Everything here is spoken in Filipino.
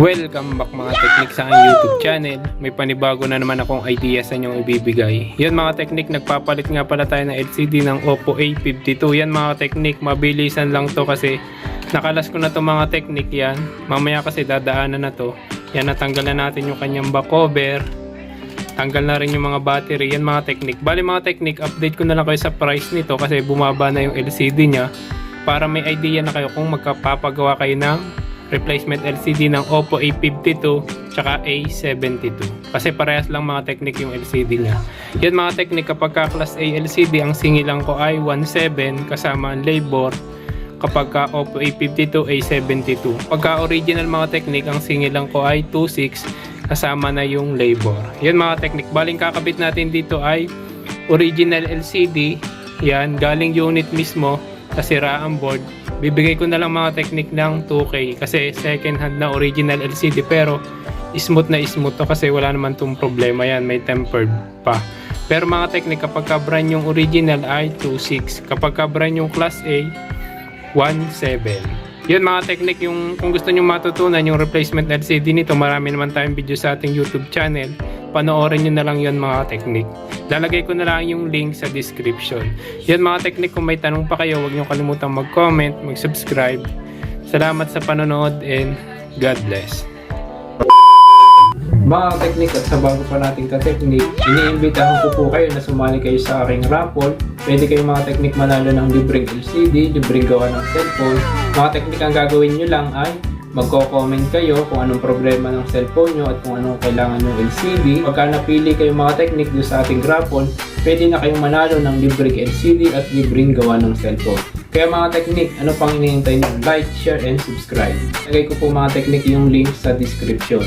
Welcome back mga teknik sa aking YouTube channel. May panibago na naman akong idea sa inyong ibibigay. Yan mga teknik, nagpapalit nga pala tayo ng LCD ng Oppo A52. Yan mga teknik, mabilisan lang to kasi nakalas ko na to mga teknik yan. Mamaya kasi dadaanan na to. Yan, natanggal na natin yung kanyang back cover. Tanggal na rin yung mga battery. Yan mga teknik. Bali mga teknik, update ko na lang kayo sa price nito kasi bumaba na yung LCD niya para may idea na kayo kung magkapapagawa kayo ng replacement LCD ng Oppo A52 tsaka A72 kasi parehas lang mga technique yung LCD niya. Yan mga technique kapag ka class A LCD ang singilan ko ay 1.7 kasama ang labor kapag ka Oppo A52 A72 pagka original mga technique ang singilan ko ay 2.6 kasama na yung labor. Yan mga technique. Baling kakabit natin dito ay original LCD yan galing unit mismo kasira ang board bibigay ko na lang mga technique ng 2K kasi second hand na original LCD pero smooth na smooth to kasi wala naman tong problema yan may tempered pa. Pero mga technique kapag ka brand yung original ay 2.6 kapag ka brand yung class A 1.7 yun mga technique yung kung gusto nyo matutunan yung replacement LCD nito marami naman tayong video sa ating YouTube channel. Panoorin nyo na lang yun mga technique lalagay ko na lang yung link sa description yun mga technique kung may tanong pa kayo huwag nyo kalimutang mag comment mag subscribe salamat sa panonood and God bless mga technique at sa bago pa nating ka-technique, iniimbitahan ko po kayo na sumali kayo sa aking raffle. Pwede kayo mga technique manalo ng libreng LCD, libreng gawa ng cellphone. Mga technique ang gagawin nyo lang ay magko-comment kayo kung anong problema ng cellphone nyo at kung anong kailangan ng LCD. Pagka napili kayo mga technique doon sa ating raffle, pwede na kayong manalo ng libreng LCD at libreng gawa ng cellphone. Kaya mga technique, ano pang hinihintay nyo? Like, share, and subscribe. Lagay ko po mga technique yung link sa description.